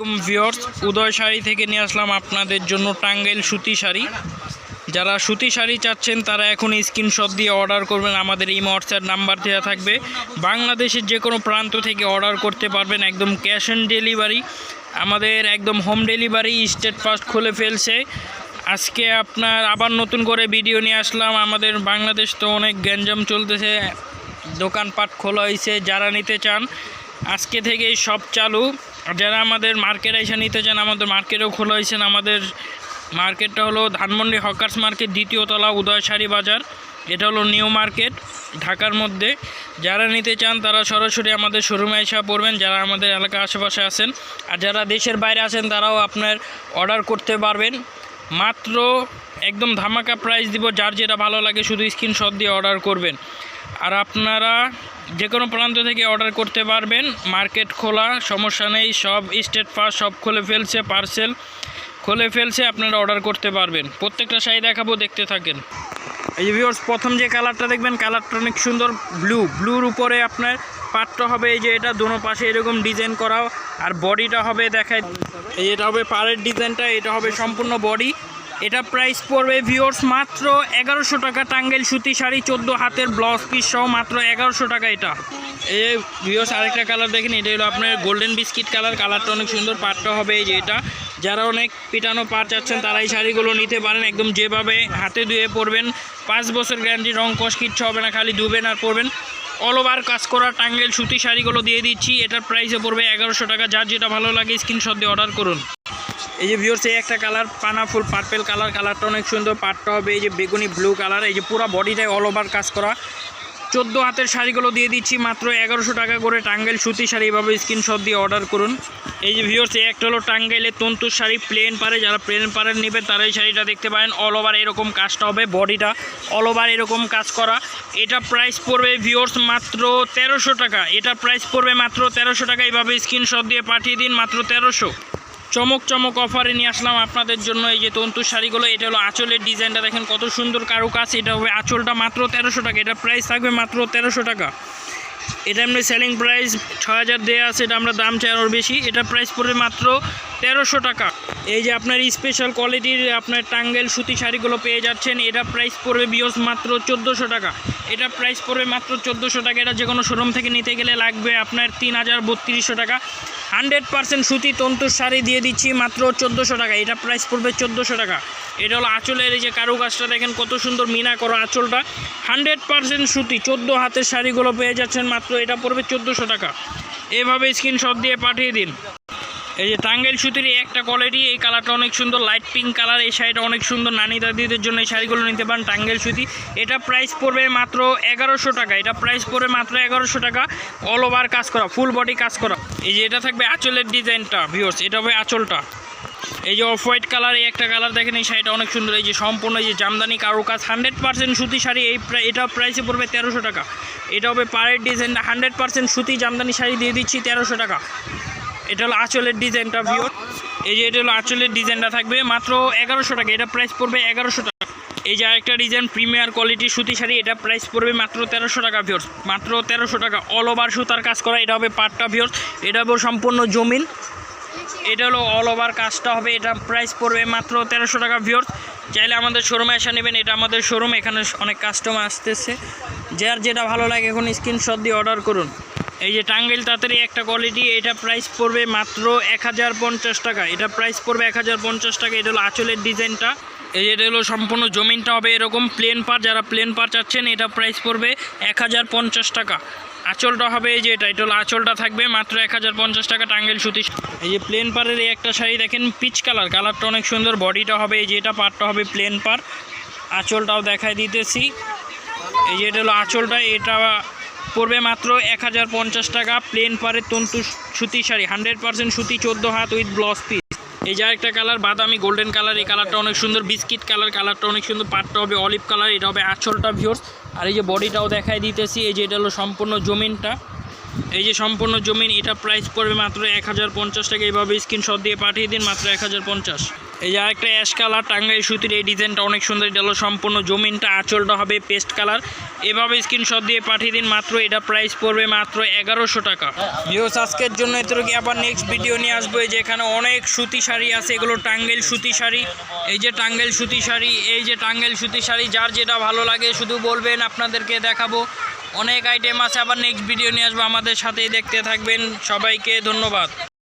আসসালামাইকুম ভিওর্স উদয় শাড়ি থেকে নিয়ে আসলাম আপনাদের জন্য টাঙ্গাইল সুতি শাড়ি। যারা সুতি শাড়ি চাচ্ছেন, তারা এখন স্ক্রিনশট দিয়ে অর্ডার করবেন। আমাদের এই হোয়াটসঅ্যাপ নাম্বার দেওয়া থাকবে। বাংলাদেশের যে কোনো প্রান্ত থেকে অর্ডার করতে পারবেন একদম ক্যাশ অন ডেলিভারি। আমাদের একদম হোম ডেলিভারি স্টেট ফাস্ট খুলে ফেলছে। আজকে আপনার আবার নতুন করে ভিডিও নিয়ে আসলাম। আমাদের বাংলাদেশ তো অনেক গ্যাঞ্জাম চলতেছে। দোকানপাট খোলা হয়েছে যারা নিতে চান, আজকে থেকেই সব চালু। যারা আমাদের মার্কেট এসে নিতে চান, আমাদের মার্কেটেও খোলা হয়েছে। আমাদের মার্কেটটা হলো ধানমন্ডি হকার্স মার্কেট, দ্বিতীয় তলা উদয় শাড়ি বাজার। এটা হলো নিউ মার্কেট ঢাকার মধ্যে। যারা নিতে চান, তারা সরাসরি আমাদের শোরুমে এসে পড়বেন। যারা আমাদের এলাকার আশেপাশে আছেন আর যারা দেশের বাইরে আছেন, তারাও আপনার অর্ডার করতে পারবেন। মাত্র একদম ধামাকা প্রাইস দিব, যার যেটা ভালো লাগে শুধু স্ক্রিনশট দিয়ে অর্ডার করবেন। আর আপনারা যে কোনো প্রান্ত থেকে অর্ডার করতে পারবেন। মার্কেট খোলা, সমস্যা নেই, সব স্টেট ফার্স্ট সব খুলে ফেলছে, পার্সেল খুলে ফেলছে, আপনারা অর্ডার করতে পারবেন। প্রত্যেকটা শাড়ি দেখাবো, দেখতে থাকেন। এই যে ভিউয়ার্স প্রথম যে কালারটা দেখবেন, কালারটা অনেক সুন্দর ব্লু ব্লুর উপরে আপনার পাটটা হবে, এই যে এটা দোনো পাশে এরকম ডিজাইন করা আর বডিটা হবে দেখায় এই এটা হবে পাড়ের ডিজাইনটা এটা হবে সম্পূর্ণ বডি এটা প্রাইস পড়বে ভিওর্স মাত্র এগারোশো টাকা টাঙ্গেল সুতি শাড়ি, চোদ্দ হাতের ব্লাউজ পিস সহ মাত্র এগারোশো টাকা এটা। এই ভিউয়ার্স আরেকটা কালার দেখেন, এটা হলো আপনার গোল্ডেন বিস্কিট কালার কালারটা অনেক সুন্দর, পাটটা হবে এই যে এটা। যারা অনেক পিটানো পাট চাচ্ছেন তারা এই শাড়িগুলো নিতে পারেন, একদম যেভাবে হাতে ধুয়ে পরবেন। পাঁচ বছর গ্যারান্টি রং কষ কিচ্ছু হবে না, খালি ধুবেন আর পরবেন। অল ওভার কাজ করা টাঙ্গেল সুতি শাড়িগুলো দিয়ে দিচ্ছি, এটার প্রাইসে পড়বে এগারোশো টাকা। যার যেটা ভালো লাগে স্ক্রিনশট দিয়ে অর্ডার করুন। এই যে ভিউর্স এই একটা কালার পানা ফুল পার্পেল কালার কালারটা অনেক সুন্দর, পাটটা হবে এই যে বেগুনি ব্লু কালার এই যে পুরো বডিটাই অল ওভার কাজ করা। চোদ্দ হাতের শাড়িগুলো দিয়ে দিচ্ছি, মাত্র এগারোশো টাকা করে টাঙ্গাইল সুতি শাড়ি এভাবে স্ক্রিনশট দিয়ে অর্ডার করুন। এই যে ভিউর্স এই একটা হলো টাঙ্গাইলের তন্তুর শাড়ি প্লেন পারে, যারা প্লেন পারে নেবেন তারা এই শাড়িটা দেখতে পারেন। অল ওভার এরকম কাজটা হবে বডিটা অল ওভার এরকম কাজ করা। এটা প্রাইস পড়বে ভিউর্স মাত্র তেরোশো টাকা। এটা প্রাইস পড়বে মাত্র তেরোশো টাকা, এইভাবে স্ক্রিনশট দিয়ে পাঠিয়ে দিন, মাত্র তেরোশো। চমক চমক অফারে নিয়ে আসলাম আপনাদের জন্য। এই যে তন্তু শাড়িগুলো, এটা হলো আঁচলের ডিজাইনটা। দেখেন কত সুন্দর কারুকাজ। এটা হবে আঁচলটা মাত্র তেরোশো টাকা। এটা প্রাইস থাকবে মাত্র তেরোশো টাকা। এটা এমনি সেলিং প্রাইস ছ হাজার দেওয়া আছে। এটা আমরা দাম চাই আরও বেশি। এটা প্রাইস পড়বে মাত্র তেরোশো টাকা। এই যে আপনার স্পেশাল কোয়ালিটির আপনার টাঙ্গেল সুতি শাড়িগুলো পেয়ে যাচ্ছেন, এটা প্রাইস পড়বে বিয়স মাত্র চোদ্দোশো টাকা। এটা প্রাইস পড়বে মাত্র চোদ্দোশো টাকা। এটা যে কোনো শোরুম থেকে নিতে গেলে লাগবে আপনার তিন হাজার বত্রিশশো টাকা। হান্ড্রেড পার্সেন্ট সুতি তন্তুর শাড়ি দিয়ে দিচ্ছি মাত্র চোদ্দোশো টাকা। এটা প্রাইস পড়বে চোদ্দোশো টাকা। এটা হলো আঁচলের এই যে কারুকাজটা, দেখেন কত সুন্দর মিনা করো আঁচলটা। হান্ড্রেড পার্সেন্ট সুতি, চোদ্দ হাতের শাড়িগুলো পেয়ে যাচ্ছেন মাত্র। এটা পড়বে চোদ্দোশো টাকা। এভাবে স্ক্রিনশট দিয়ে পাঠিয়ে দিন। এই যে টাঙ্গাইল সুতির একটা কোয়ালিটি এই কালারটা অনেক সুন্দর লাইট পিঙ্ক কালার এই শাড়িটা অনেক সুন্দর। নানি দাদিদের জন্য এই শাড়িগুলো নিতে পারেন টাঙ্গাইল সুতি। এটা প্রাইস পড়বে মাত্র এগারোশো টাকা। এটা প্রাইস পড়বে মাত্র এগারোশো টাকা। অল ওভার কাজ করা ফুল বডি কাজ করা। এই যে এটা থাকবে আঁচলের ডিজাইনটা ভিউর্স এটা হবে আঁচলটা। এই যে অফ হোয়াইট কালার এই একটা কালার দেখেন, এই শাড়িটা অনেক সুন্দর। এই যে সম্পূর্ণ এই যে জামদানি কারও কাজ হান্ড্রেড পার্সেন্ট সুতি শাড়ি, এই এটা প্রাইসে পড়বে তেরোশো টাকা। এটা হবে পাড়ের ডিজাইন হান্ড্রেড পার্সেন্ট সুতি জামদানি শাড়ি দিয়ে দিচ্ছি তেরোশো টাকা। এটা হলো আঁচলের ডিজাইনটা ভিও এই যে এটা হলো আঁচলের ডিজাইনটা থাকবে। মাত্র এগারোশো টাকা, এটা প্রাইস পড়বে এগারোশো টাকা। এই যে আরেকটা ডিজাইন প্রিমিয়ার কোয়ালিটি সুতি শাড়ি, এটা প্রাইস পড়বে মাত্র তেরোশো টাকা ভিওর্স মাত্র তেরোশো টাকা। অল ওভার সুতার কাজ করা, এটা হবে পাটটা ভিওর্স এটা হবে সম্পূর্ণ জমিন। এটা হলো অল ওভার কাজটা হবে, এটা প্রাইস পড়বে মাত্র তেরোশো টাকা ভিওর্স চাইলে আমাদের শোরুমে এসে নেবেন, এটা আমাদের শোরুম এখানে অনেক কাস্টমার আসতেছে। যার যেটা ভালো লাগে, এখন স্ক্রিনশট দিয়ে অর্ডার করুন। এই যে টাঙ্গাইল তাড়াতাড়ি একটা কোয়ালিটি এটা প্রাইস পড়বে মাত্র এক হাজার পঞ্চাশ টাকা। এটা প্রাইস পড়বে এক হাজার পঞ্চাশ টাকা, এটা হলো আঁচলের ডিজাইনটা। এই এটা হলো সম্পূর্ণ জমিনটা হবে এরকম প্লেন পার যারা প্লেন পার চাচ্ছেন, এটা প্রাইস পড়বে এক হাজার পঞ্চাশ টাকা। আঁচলটা হবে এই যে এটা এটা হলো আঁচলটা থাকবে মাত্র এক হাজার পঞ্চাশ টাকা টাঙ্গেল সুতি এই যে প্লেন পারের এই একটা শাড়ি দেখেন পিচ কালার কালারটা অনেক সুন্দর বডিটা হবে এই যে এটা পারটা হবে প্লেন পার আঁচলটাও দেখায় দিতেছি। এই যে এটা হলো আঁচলটা, এটা পড়বে মাত্র এক হাজার পঞ্চাশ টাকা প্লেন পারে তন্তু সুতি শাড়ি হান্ড্রেড পার্সেন্ট সুতি, চোদ্দ হাত উইথ ব্লাউজ পিস এই যে একটা কালার বাদামি গোল্ডেন কালার এই কালারটা অনেক সুন্দর বিস্কিট কালার কালারটা অনেক সুন্দর, পাটটা হবে অলিভ কালার এটা হবে আঁচলটা ভিওর আর এই যে বডিটাও দেখায় দিতেছি, এই যে এটা হলো সম্পূর্ণ জমিনটা। এই যে সম্পূর্ণ জমিন, এটা প্রাইস পড়বে মাত্র এক হাজার পঞ্চাশ টাকা। এইভাবে স্ক্রিনশট দিয়ে পাঠিয়ে দিন, মাত্র এক হাজার পঞ্চাশ। এই যে আরেকটা অ্যাশ কালার টাঙ্গাই সুতির এই ডিজাইনটা অনেক সুন্দর, এটা হলো সম্পূর্ণ জমিনটা, আঁচলটা হবে পেস্ট কালার এভাবে স্ক্রিনশট দিয়ে পাঠিয়ে দিন, মাত্র এটা প্রাইস পড়বে মাত্র এগারোশো টাকা। ভিউস আজকের জন্য এতটুকু আবার নেক্সট ভিডিও নিয়ে আসব, এই যে এখানে অনেক সুতি শাড়ি আছে, এগুলো টাঙ্গেল সুতি শাড়ি। এই যে টাঙ্গেল সুতি শাড়ি, এই যে টাঙ্গেল সুতি শাড়ি, যার যেটা ভালো লাগে, শুধু বলবেন, আপনাদেরকে দেখাবো। অনেক আইটেম আছে, আবার নেক্সট ভিডিও নিয়ে আসব, আমাদের সাথেই দেখতে থাকবেন। সবাইকে ধন্যবাদ।